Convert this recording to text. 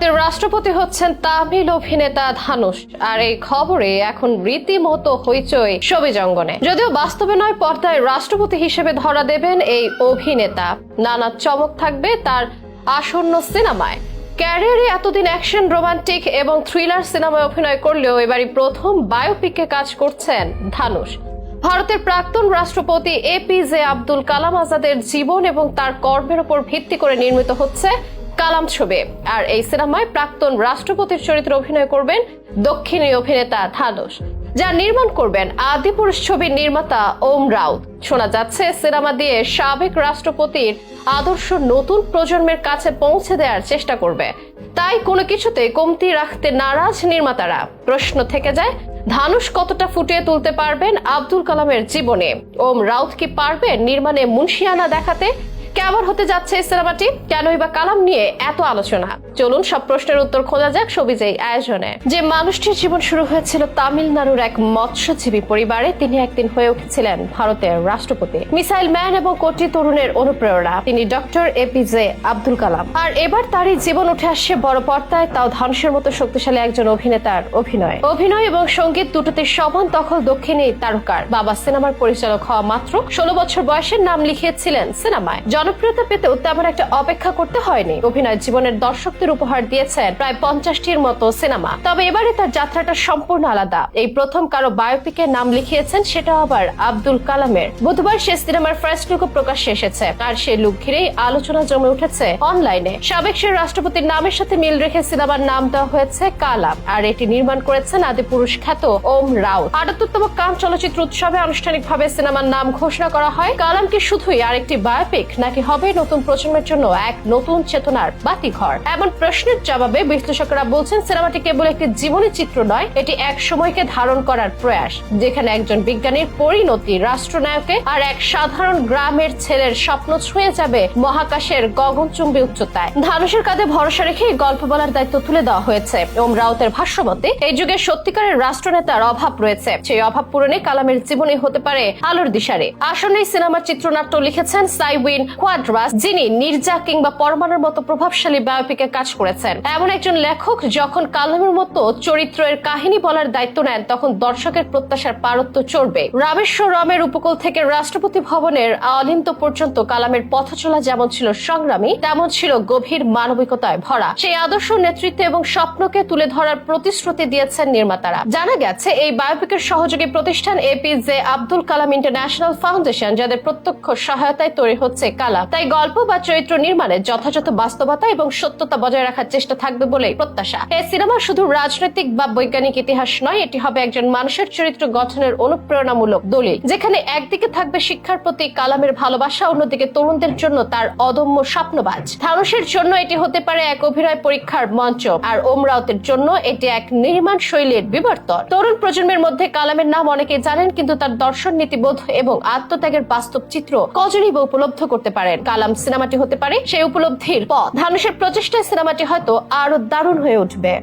ভারতের রাষ্ট্রপতি হচ্ছেন তামিল অভিনেতা ধানুষ আর এই খবরে এখন রীতিমতো হইচই ছবি জঙ্গনে। যদিও বাস্তবে নয়, পর্দায় রাষ্ট্রপতি হিসেবে ধরা দেবেন এই অভিনেতা। নানা চমক থাকবে তার আসন্ন সিনেমায়। ক্যারিয়ারে এতদিন অ্যাকশন, রোমান্টিক এবং থ্রিলার সিনেমায় অভিনয় করলেও এবারই প্রথম বায়োপিকে কাজ করছেন ধানুষ ভারতের প্রাক্তন রাষ্ট্রপতি এপিজে আব্দুল কালাম আজাদের জীবন এবং তার কর্মের উপর ভিত্তি করে নির্মিত হচ্ছে কালাম ছবি। আর এই সিনেমায় প্রাক্তন রাষ্ট্রপতির চরিত্রে অভিনয় করবেন দক্ষিণী অভিনেতা ধানুষ যা নির্মাণ করবেন আদিপুরুষ ছবির নির্মাতা ওম রাউত। শোনা যাচ্ছে, সিনেমা দিয়ে সাবেক রাষ্ট্রপতির আদর্শ নতুন প্রজন্মের কাছে পৌঁছে দেওয়ার চেষ্টা করবে। তাই কোনো কিছুতে কমতি রাখতে নারাজ নির্মাতারা। প্রশ্ন থেকে যায় ধানুষ কতটা ফুটিয়ে তুলতে পারবেন আব্দুল কালামের জীবনে? ওম রাউত কি পারবেন নির্মাণে মুন্সিয়ানা দেখাতে? কেমন হতে যাচ্ছে সিনেমাটি কেনই বা কালাম নিয়ে এত আলোচনা? চলুন সব প্রশ্নের উত্তর খোঁজা যাক সবিজ আয়োজনে। যে মানুষটির জীবন শুরু হয়েছিল তামিলনাড়ুর এক মৎস্যজীবী পরিবারে, তিনি একদিন হয়ে উঠেছিলেন ভারতের রাষ্ট্রপতি। মিসাইল ম্যান এবং কোটি তরুণের অনুপ্রেরণা, তিনি ডক্টর এপিজে আব্দুল কালাম। আর এবার তারই জীবন উঠে আসছে বড় পর্দায় তাও ধানুষের মতো শক্তিশালী একজন অভিনেতার অভিনয়। অভিনয় এবং সংগীত দুটোতে সমান দখল দক্ষিণী তারকার। বাবা সিনেমার পরিচালক হওয়া মাত্র ষোলো বছর বয়সের নাম লিখিয়েছিলেন সিনেমায়। জনপ্রিয়তা পেতেও তেমন একটা অপেক্ষা করতে হয়নি। অভিনয় জীবনের দর্শকদের উপহার দিয়েছেন প্রায় পঞ্চাশটির মতো সিনেমা। তবে এবারে তার যাত্রাটা সম্পূর্ণ আলাদা। এই প্রথম কারও বায়োপিকের নাম লিখিয়েছেন সেটা আবার আব্দুল কালামের। বুধবার সে সিনেমার ফার্স্ট লুকও প্রকাশ্যে এসেছে। আর সেই লুক ঘিরেই আলোচনা জমে উঠেছে অনলাইনে। সাবেক সে রাষ্ট্রপতির নামের সাথে মিল রেখে সিনেমার নাম দেওয়া হয়েছে কালাম। আর এটি নির্মাণ করেছেন আদিপুরুষ খ্যাত ওম রাউত। আটাত্তরতম কান চলচ্চিত্র উৎসবে আনুষ্ঠানিকভাবে সিনেমার নাম ঘোষণা করা হয়। কালাম কি শুধুই আরেকটি বায়োপিক নাকি হবে নতুন প্রজন্মের জন্য এক নতুন চেতনার বাতিঘর? এমন প্রশ্নের জবাবে বিশ্লেষকরা বলছেন, সিনেমাটি কেবল একটি জীবনী চিত্র নয়, এটি এক সময়কে ধারণ করার প্রয়াস, যেখানে একজন বিজ্ঞানীর পরিণতি, রাষ্ট্রনায়কে আর এক সাধারণ গ্রামের ছেলের স্বপ্ন ছুঁয়ে যাবে মহাকাশের গগনচুম্বী উচ্চতায়। ধানুষের কাঁধে ভরসা রেখে গল্প বলার দায়িত্ব তুলে দেওয়া হয়েছে। ওম রাউতের ভাষ্যমতে, এই যুগে সত্যিকারের রাষ্ট্রনেতার অভাব রয়েছে। সেই অভাব পূরণে কালামের জীবনী হতে পারে আলোর দিশারে। আসলে সিনেমার চিত্রনাট্য লিখেছেন সাইউইন কোয়াড্রাস যিনি নির্জা কিংবা পরমাণুর মতো প্রভাবশালী বায়োপিকে কাজ করেছেন। এমন একজন লেখক যখন কালামের মতো চরিত্রের কাহিনী বলার দায়িত্ব নেন, তখন দর্শকের প্রত্যাশার পারত্ব চড়বে। রামেশ্বরমের উপকূল থেকে রাষ্ট্রপতি ভবনের অলিন্ত পর্যন্ত কালামের পথ চলা যেমন ছিল সংগ্রামী, তেমন ছিল গভীর মানবিকতায় ভরা। সেই আদর্শ নেতৃত্ব এবং স্বপ্নকে তুলে ধরার প্রতিশ্রুতি দিয়েছেন নির্মাতারা। জানা গেছে, এই বায়োপিকের সহযোগী প্রতিষ্ঠান APJ Abdul Kalam international foundation, যাদের প্রত্যক্ষ সহায়তায় তৈরি হচ্ছে কালাম তাই গল্প বা চরিত্র নির্মাণে যথাযথ বাস্তবতা এবং সত্যতা বজায় রাখার চেষ্টা থাকবে বলেই প্রত্যাশা। এই সিনেমা শুধু রাজনৈতিক বা বৈজ্ঞানিক ইতিহাস নয়, এটি হবে একজন মানুষের চরিত্র গঠনের অনুপ্রেরণামূলক দলিল। যেখানে একদিকে থাকবে শিক্ষার প্রতি কালামের ভালোবাসা, অন্যদিকে তরুণদের জন্য তার অদম্য স্বপ্নবাজ। ধানুষের জন্য এটি হতে পারে এক অভিনয় পরীক্ষার মঞ্চ, আর ওমরাউতের জন্য এটি এক নির্মাণ শৈলীর বিবর্তন। তরুণ প্রজন্মের মধ্যে কালামের নাম অনেকে জানেন, কিন্তু তার দর্শন নীতিবোধ এবং আত্মত্যাগের বাস্তব চিত্র কজনই বা উপলব্ধ করতে পারেন। কালাম সিনেমাটি হতে পারে সেই উপলব্ধির পথ। ধানুষের প্রচেষ্টায় সিনেমাটি হয়তো আরও দারুণ হয়ে উঠবে।